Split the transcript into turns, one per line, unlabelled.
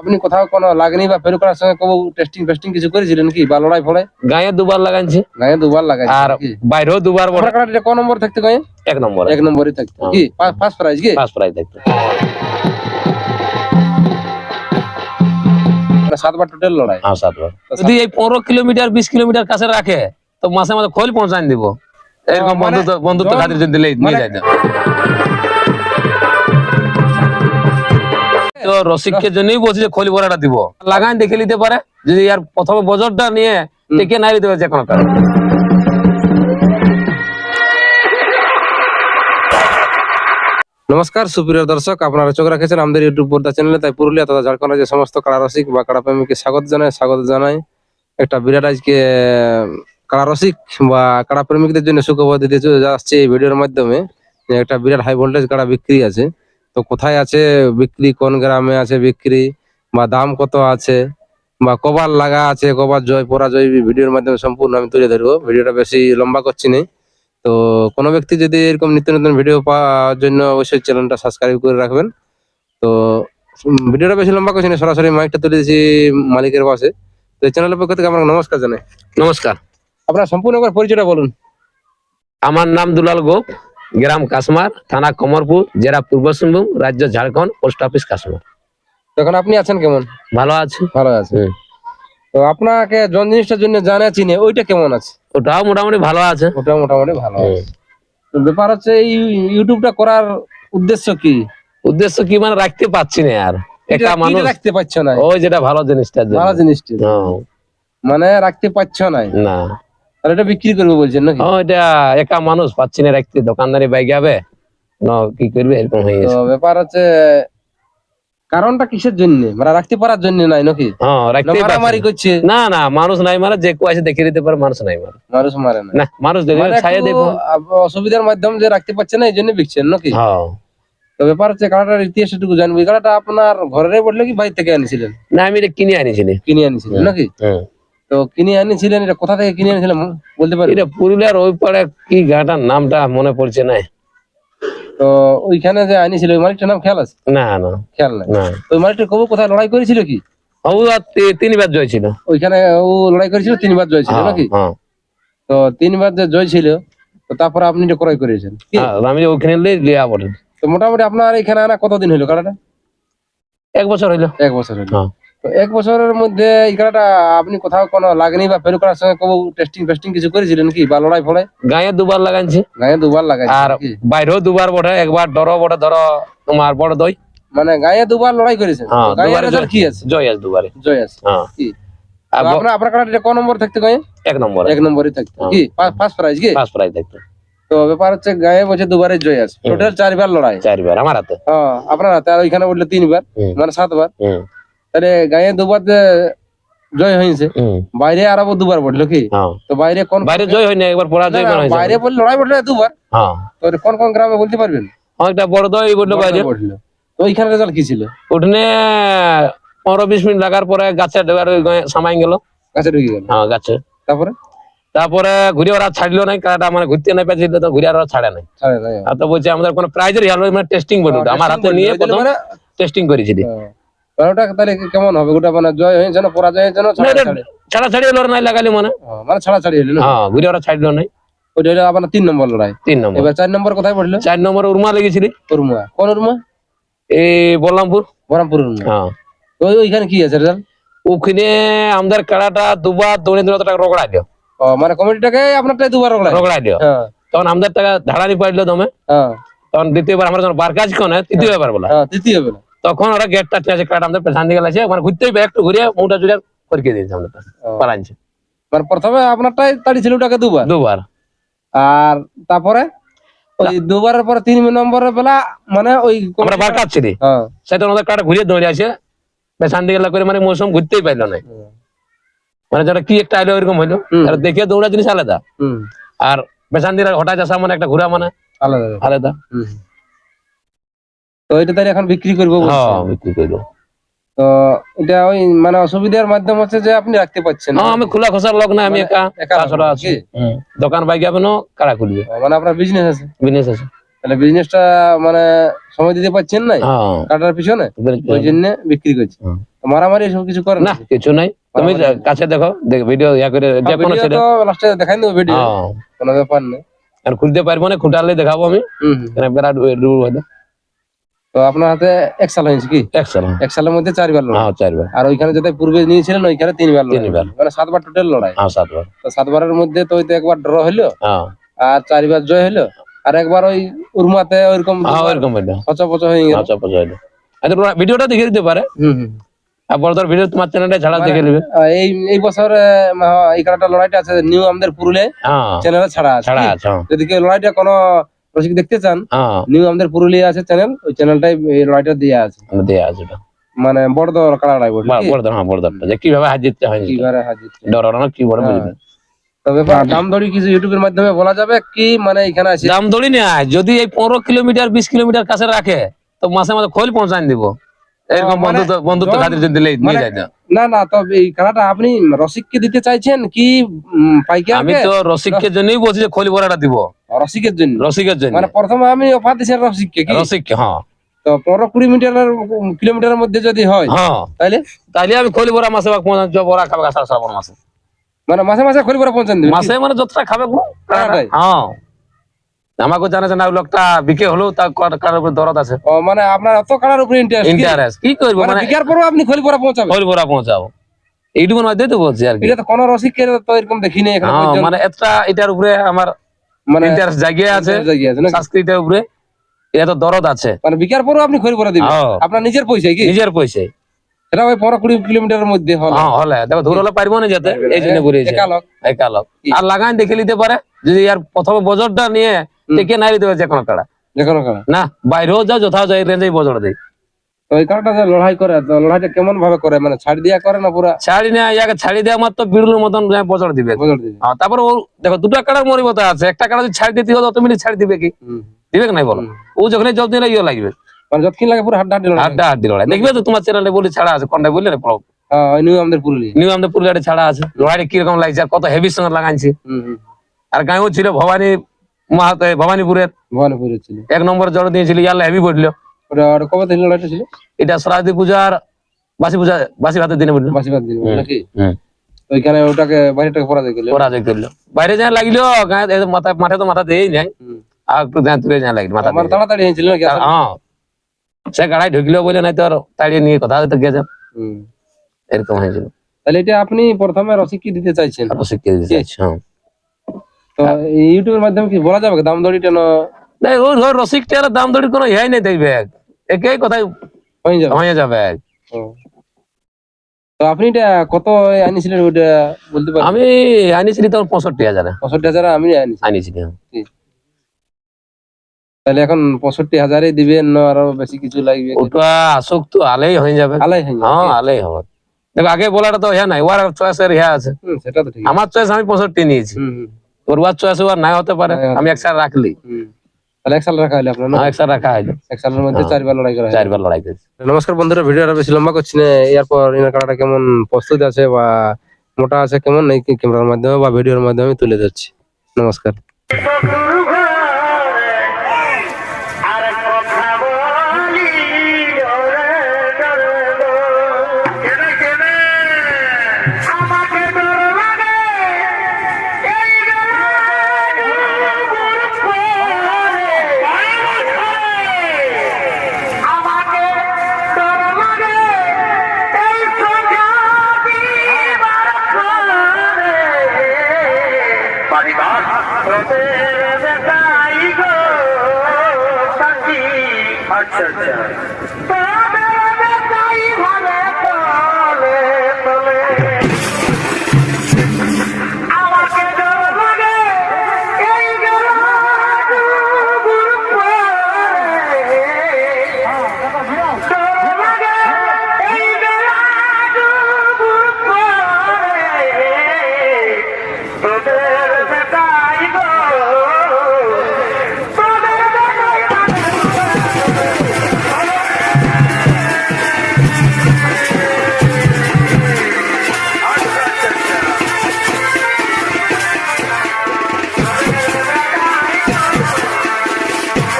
আপনি কোথাও কোনো লাগনি বা ফেরু করার সঙ্গে কোনো টেস্টিং ফেস্টিং কিছু করেছিলেন কি? বা লড়াই ফড়াই?
গায়ে দুবার লাগাইছি।
গায়ে দুবার লাগাই
আর বাইরেও দুবার বড়।
কোন নম্বর থাকতে গায়ে?
এক নম্বর।
এক নম্বরই থাকতো
হ্যাঁ।
কি? ফার্স্ট প্রাইজ কি?
ফার্স্ট প্রাইজ
মানে সাতবার টোটাল লড়াই।
হ্যাঁ সাতবার। যদি এই পনেরো কিলোমিটার বিশ কিলোমিটার কাছে রাখে তো মাসে মাসে খোল পৌঁছান দিব। এরকম
মানে
বন্ধুত্ব বন্ধুত্ব খাতির যদি নিয়ে
মানে-
তো রসিককে জন্যই বলছি যে খোল ভরাটা দিব। লাগান দেখে নিতে পারে, যদি আর প্রথমে বজরটা নিয়ে টেকে নাই দিতে পারে যে কোনো কারণে।
নমস্কার, সুপ্রিয় দর্শক, আপনারা চোখ রাখেছেন আমাদের ইউটিউব পর্দা চ্যানেলে। তাই পুরুলিয়া তথা ঝাড়খণ্ডের যে সমস্ত কাড়া রসিক বা কাড়া প্রেমীকে স্বাগত জানাই স্বাগত জানাই। একটা বিরাট আজকে কাড়া রসিক বা কাড়া প্রেমিকদের জন্য সুখবর দিতে আসছে এই ভিডিওর মাধ্যমে। একটা বিরাট হাই ভোল্টেজ কাড়া বিক্রি আছে। তো কোথায় আছে বিক্রি? কোন গ্রামে আছে বিক্রি? বা দাম কত আছে? বা কবার লাগা আছে কবার জয় পরাজয় ভিডিওর মাধ্যমে সম্পূর্ণ আমি তুলে ধরবো। ভিডিওটা বেশি লম্বা করছি না। তো কোনো ব্যক্তি যদি এরকম নিত্য নতুন ভিডিও পাওয়ার জন্য অবশ্যই চ্যানেলটা সাবস্ক্রাইব করে রাখবেন। তো ভিডিওটা বেশি লম্বা করছি না সরাসরি মাইকটা তুলে দিয়েছি মালিকের পাশে। তো এই চ্যানেলের পক্ষ থেকে আপনাকে নমস্কার জানাই।
নমস্কার।
আপনার সম্পূর্ণ পরিচয়টা বলুন।
আমার নাম দুলাল গোপ। গ্রাম কাশমার থানা কমরপুর জেলা পূর্ব সিংভূম রাজ্য ঝাড়খণ্ড পোস্ট অফিস কাশমার।
তখন আপনি আছেন কেমন?
ভালো আছে।
ভালো আছে। তো আপনাকে জন জিনিসটার জন্য জানা চিনে ওইটা কেমন আছে?
ওটাও মোটামুটি ভালো আছে।
ওটা মোটামুটি ভালো আছে। তো ব্যাপার হচ্ছে এই ইউটিউবটা করার উদ্দেশ্য কি?
উদ্দেশ্য কি মানে রাখতে পাচ্ছি না আর। একা
এটা-
মানুষ।
রাখতে পারছ না?
ওই যেটা ভালো জিনিসটা
ভালো জিনিসটা মানে রাখতে পারছ না
না।
আর এটা বিক্রি করব বলছেন নাকি?
ও এটা একা মানুষ পাচ্ছি না রাখতে দোকানদারি বাইক না কি করবে এরকম হয়ে গেছে।
ব্যাপার হচ্ছে কারণটা কিসের জন্য? মানে রাখতে পারার জন্য নাই নাকি?
হ্যাঁ রাখতে
মারামারি করছে?
না না মানুষ নাই মারে যে আছে দেখে দিতে পারে মানুষ নাই মারে।
মানুষ মারে না।
না মানুষ দেখে
মানে
ছায়া
একটু অসুবিধার মাধ্যম যে রাখতে পারছে না এই জন্য বিকছেন নাকি?
হ্যাঁ।
তো ব্যাপার হচ্ছে কাড়াটার ইতিহাস একটু জানব কাড়াটা আপনার ঘরে পড়লে কি বাইরে থেকে আনিছিলেন?
না আমি এটা কিনে আনিছিলি
কিনে আনিছিলেন নাকি?
হ্যাঁ।
তো কিনে আনিছিলেন? এটা কোথা থেকে কিনে আনিছিলেন? বলতে পারি
এটা পুরুলিয়ার ওই পাড়ে কি গাটার নামটা মনে পড়ছে না।
তো ওইখানে যে আনিছিল ওই মালিকটার নাম খেয়াল আছে?
না না।
খেয়াল নাই। ওই মালিকটা কবু কোথায়? লড়াই করেছিল কি?
ও তিনবার জয় ছিল।
ওইখানে ও লড়াই করেছিল তিনবার জয় ছিল
হ্যাঁ,
নাকি?
হ্যাঁ।
তো তিনবার যে জয় ছিল তো তারপরে আপনি এটা ক্রয় করেছেন?
হ্যাঁ, আমি ওখানে লিয়ে- লিয়া বলে
তো মোটামুটি আপনার এখানে আনা কতদিন হলো কাড়াটা
এক বছর হইল।
এক বছর
হ্যাঁ।
তো এক বছরের মধ্যে এই খেলাটা আপনি কোথাও কোনো লাগেনি বা ফেরু করার সঙ্গে কোনো টেস্টিং ফেস্টিং কিছু করেছিলেন কি? বা লড়াই ফড়াই
গায়ে দুবার লাগাইছি।
গায়ে দুবার লাগাই
আর বাইরেও দুবার বটে একবার ডরো বটে ধরো তোমার বড় দই।
মানে গায়ে দুবার লড়াই করেছেন?
হ্যাঁ,
গায়ে রেজাল্ট। কি আছে?
জয় আছে দুবারে।
জয় আছে
হ্যাঁ।
কি? আপনার আপনার কাটা কোন নম্বর থাকতে গায়ে?
এক নম্বর।
এক নম্বরই থাকতে
হ্যাঁ।
কি? ফার্স্ট প্রাইজ কি?
ফার্স্ট প্রাইজ দেখতো
তো ব্যাপার হচ্ছে গায়ে বলছে দুবারে জয় আছে। টোটাল চারবার লড়াই।
চারবার আমার হাতে।
হ্যাঁ আপনার হাতে আর ওইখানে বললে তিনবার মানে সাতবার। তাহলে গায়ে দুবার জয় হয়েছে বাইরে আরও দুবার বলল কি?
হ্যাঁ।
তো বাইরে কোন
বাইরে জয় হয়নি একবার পরাজয় হয়েছে
বাইরে বললে লড়াই বললে দুবার।
হ্যাঁ।
তো কোন কোন গ্রামে বলতে পারবেন?
অনেকটা বড় দই বলল বাইরে।
তো ওইখানে রেজাল্ট কি ছিল?
উঠনে পনেরো বিশ মিনিট লাগার পরে গাছে ডেবার সামাই গেল।
কাছে ঢুকে গেল।
হ্যাঁ গাছে।
তারপরে?
তারপরে ঘুরে ওরা ছাড়লো নাই কাটা মানে ঘুরতে নাই পেয়েছিল তো ঘুরে ওরা ছাড়ে নাই। আর তো বলছে আমাদের কোনো প্রাইজের মানে টেস্টিং বলুন
হ্যাঁ,
আমার হাতে নিয়ে প্রথম
মানে,
টেস্টিং করেছিলি।
হ্যাঁ। তো ওটা তাহলে কেমন হবে? ওটা মানে জয় হয়েছে না পরাজয় হয়েছে না
না,
ছাড়া
নাই লাগালি মানে।
হ্যাঁ, মানে ছাড়া ছাড়ি হলো
হ্যাঁ ঘুরে ওরা ছাড়লো নাই।
ওইটা হলো আপনার তিন নম্বর লড়াই।
তিন নম্বর।
এবার চার নম্বর কোথায় পড়ল?
চার নম্বরে উর্মা লেগেছিলি।
উরমা। কোন উরমা?
এই বলরামপুর
বহরমপুর উরমা।
হ্যাঁ।
ওই- ওইখানে কি আছে রেজাল্ট
ওখানে আমাদের কাড়াটা দুবার দৌড়ে দৌড়ে টাকা রগড়াই দিও
মানে কমিটিটাকে আপনারটাই দুবার লড়াই
রগড়াই দিও।
হ্যাঁ।
তখন আমাদের টাকা ধাড়ানি পাইলো দমে।
হ্যাঁ।
তখন দ্বিতীয়বার আমরা যখন বার কাজ কোনে তৃতীয়বার বলা।
হ্যাঁ তৃতীয় বেলা
তখন ওরা গেটটা আছে কাটা আমাদের পেছন দিকে লাগছে মানে ঘুরতেই একটু ঘুরিয়ে মুটা জুড়ে করকে দিয়েছে আমাদের পালাইছে
মানে প্রথমে আপনারটাই তাড়ি ছিল ওটাকে দুবার?
দুবার।
আর তারপরে? ওই দুবারের পরে তিন নম্বরের বেলা মানে ওই
আমরা বার কাটছিলি
হ্যাঁ
সেটা কাটা দৌড়ে আছে পেছন দিকে করে মানে মৌসুম ঘুরতেই পাইলো না। মানে যেটা কি একটা আইলো এরকম হইল। আর দেখে দৌড়া জিনিস আলাদা। আর পেছন দিকে হঠাৎ আসা মানে একটা ঘুরা মানে
আলাদা। তো এটা তাহলে এখন বিক্রি করব
হ্যাঁ বিক্রি করল
তো এটা ওই মানে অসুবিধার মাধ্যম হচ্ছে যে আপনি রাখতে পারছেন না।
হ্যাঁ আমি খোলা খোসার লোক না আমি
মানে
একা
একা
তাছাড়া আছি। দোকান বাইক যাবে কারা খুলবে?
মানে আপনার বিজনেস আছে?
বিজনেস আছে।
তাহলে বিজনেসটা মানে সময় দিতে পারছেন না
হ্যাঁ।
কাটার পিছনে? ওই জন্য বিক্রি করছে। মারামারি এসব কিছু করে
না কিছু নাই। তুমি কাছে দেখো দেখ ভিডিও ইয়া করে যে কোনো ছেলে
তো লাস্টে দেখাই দেবো ভিডিও
হ্যাঁ।
কোনো ব্যাপার নেই।
আর খুলতে পারব না খুঁটালে দেখাবো আমি।
হুম
রুল হয়ে
তো আপনার হাতে এক সাল হয়েছে কি?
এক সাল
এক সালের মধ্যে চারবার লড়াই।
হ্যাঁ চারবার।
আর ওইখানে যেটা পূর্বে নিয়েছিলেন ওইখানে তিনবার লড়াই।
তিনবার।
মানে সাতবার টোটাল লড়াই।
হ্যাঁ সাতবার।
তো সাতবারের মধ্যে তো ওইতে একবার ড্র হইল
হ্যাঁ।
আর চারবার জয় হইল আর একবার ওই উর্মাতে ওইরকম
হ্যাঁ ওইরকম এটা
পচা পচা হয়ে গেল।
আচ্ছা আচ্ছা ভিডিওটা দেখে দিতে পারে।
হুম হুম।
আর বড়দের ভিডিও তোমার চ্যানেলে ছাড়া দেখে নেবে
এই এই বছর এই লড়াইটা আছে নিউ আমাদের চ্যানেলে ছাড়া আছে। যদি কেউ লড়াইটা কোনো রসিক দেখতে চান?
হ্যাঁ
নিউ আমাদের পুরুলিয়া আছে চ্যানেল ওই চ্যানেলটাই এই লড়াইটা দিয়ে আছে।
দেয়া আছে
মানে বড় দর কাড়াড়াই
বড়- বড়দের হ্যাঁ বড়দেরটা। যে কীভাবে হয় না কি বড় বুঝবে
তবে দাম দড়ি কিছু ইউটিউবের মাধ্যমে বলা যাবে কি মানে এখানে আছে।
দাম দড়ি না যদি এই পনেরো কিলোমিটার বিশ কিলোমিটার কাছে রাখে তো মাসে মাসে খোল পৌঁছান দিব। এরকম
মানে
বন্ধুত্ব বন্ধুত্ব খাতির যদি দিলে নিয়ে
মানে-
যায়।
না না তবে এই খেলাটা আপনি রসিককে দিতে চাইছেন কি উম,
আমি তো রসিককে জন্যই বলছি যে খোল ভরাটা দিব।
রসিকের জন্য?
রসিকের জন্য।
মানে প্রথমে আমি অফার দিচ্ছি রসিককে কি?
রসিক হ্যাঁ।
তো পনেরো কুড়ি মিটারের কিলোমিটারের মধ্যে যদি হয়
হ্যাঁ।
তাহলে
তাইলে আমি খোল বড়া মাসে বা পৌঁছান বড়া খাবে আষাঢ় শ্রাবণ মাসে
মানে মাসে মাসে করে পৌঁছান দেবেন
মাসে মানে যতটা খাবে হ্যাঁ আমাকে জানে যে না লোকটা বিকে হলেও তার কার- কার উপরে দরদ আছে।
ও মানে আপনার অত কাড়ার উপরে ইন্টারেস্ট
ইন্টারেস্ট কি করব?
মানে
মানে
বিকার পরও আপনি খড়ি করে পৌঁছাবেন?
খোল বড়া পৌঁছাবো। এইটুকু মধ্যে তো বলছি আর কি।
এটা তো কোনো রসিকের তো এরকম দেখিনি
হ্যাঁ। মানে একটা এটার উপরে আমার
মানে
ইন্টারেস্ট জায়গায় আছে? সংস্কৃতের উপরে এটা তো দরদ আছে।
মানে বিকার পরও আপনি খড়ি করে দিবেন? আপনার নিজের পয়সা কি?
নিজের পয়সা
এটা ওই পনেরো কুড়ি কিলোমিটারের মধ্যে হল।
হ্যাঁ হলে। দেখো দূর হলে পারব না যেতে। এই জন্য
একালক
আর লাগান দেখে নিতে পারে। যদি আর প্রথমে বজরটা নিয়ে টেকে নাই দিতে পারে যে কোনো কাড়া।
যে কোনো কাড়া।
না বাইরেও যাও যথাও যাই রেঞ্জেই বজর দেয়
তো যে লড়াই করে তো লড়াইটা কেমন ভাবে করে? মানে ছাড় দিয়া করে না পুরা?
ছাড়ি না ইয়াকে ছাড়ি দেওয়া মাত্র মতন বজর দিবে। হ্যাঁ, তারপর ও দেখো দুটো কাড়ার মরিবতা আছে। একটা কাড়া যদি ছাড়ি দিতে তো মিনিট ছাড়ি দিবে কি? দিবে কি নাই বলো? ও যখন জল দিলে ইয়ে লাগবে।
মানে যতক্ষণ লাগে পুরো হাড্ডা হাড্ডি লড়াই।
লড়াই দেখবে তো তোমার চ্যানেলে বলি ছাড়া আছে কোনটা বললে না
হ্যাঁ নিউ আমাদের পুরুলিয়া
নিউ আমাদের পুরুলিয়াটা ছাড়া আছে। লড়াইটা কীরকম লাগছে আর কত হেভির সঙ্গে লাগাইছে। আর গাঁও ছিল ভবানী মাহাতো ভবানীপুরের।
ভবানীপুরে ছিল।
এক নম্বর জড় দিয়েছিল ইয়ালে হেভি পড়ল
ওটা ওটা কবে থেকে লড়াইটা ছিল?
এটা পূজার বাসি পূজা বাসি ভাতের দিনে
নাকি? ওইখানে ওটাকে বাইরেটাকে পরাজয় করলে।
পরাজয় করল। বাইরে যা লাগল মাথা মাঠে তো মাথা দেই নাই। আর একটু ধ্যান তুলে যা লাগল মাথা
আমার তাড়াতাড়ি হয়েছিল নাকি
হ্যাঁ। সে গাড়াই ঢুকলো বলে নাই তো আর তাড়িয়ে নিয়ে কথা হয়তো গেছে।
হুম।
এরকম হয়েছিল।
তাহলে এটা আপনি প্রথমে রসিক কি দিতে চাইছেন?
দিতে হ্যাঁ।
তো ইউটিউবের মাধ্যমে কি বলা যাবে? দাম দড়িটা না
রসিকটার দাম দড়ি কোনো ইহাই নেই দেখবে। একই কথাই
হয়ে যাবে।
হয়ে যাবে।
তো আপনি এটা কত আনিছিলেন ওইটা বলতে পারেন
আমি আনিছিলি তখন পঁয়ষট্টি হাজারে।
পঁয়ষট্টি হাজার আমি আনিছি।
আনিছিলি হ্যাঁ।
তাহলে এখন পঁয়ষট্টি হাজারে দিবেন না আরও বেশি কিছু লাগবে?
ওটা আসুক তো আলেই হয়ে যাবে।
আলাই হয়ে যাবে।
হ্যাঁ আলেই হবে। দেখো আগে বলাটা তো ইয়া নাই ওর চয়েসের ইয়া আছে।
সেটা তো ঠিক।
আমার চয়েস আমি পঁয়ষট্টি নিয়েছি। ওর ওয়ার চয়েস ওর নাই হতে পারে আমি একসাথে রাখলি।
হুম। তাহলে এক সাল রাখা হলো আপনার না?
এক সাল রাখা
এক সালের মধ্যে
হ্যাঁ।
চারবার লড়াই করা
চারবার লড়াই করেছি।
নমস্কার বন্ধুরা ভিডিওটা বেশি লম্বা করছি না। এরপর ইনার কাটাটা কেমন প্রস্তুত আছে বা মোটা আছে কেমন এই ক্যামেরার মাধ্যমে বা ভিডিওর মাধ্যমে তুলে ধরছি। নমস্কার।
আচ্ছা আচ্ছা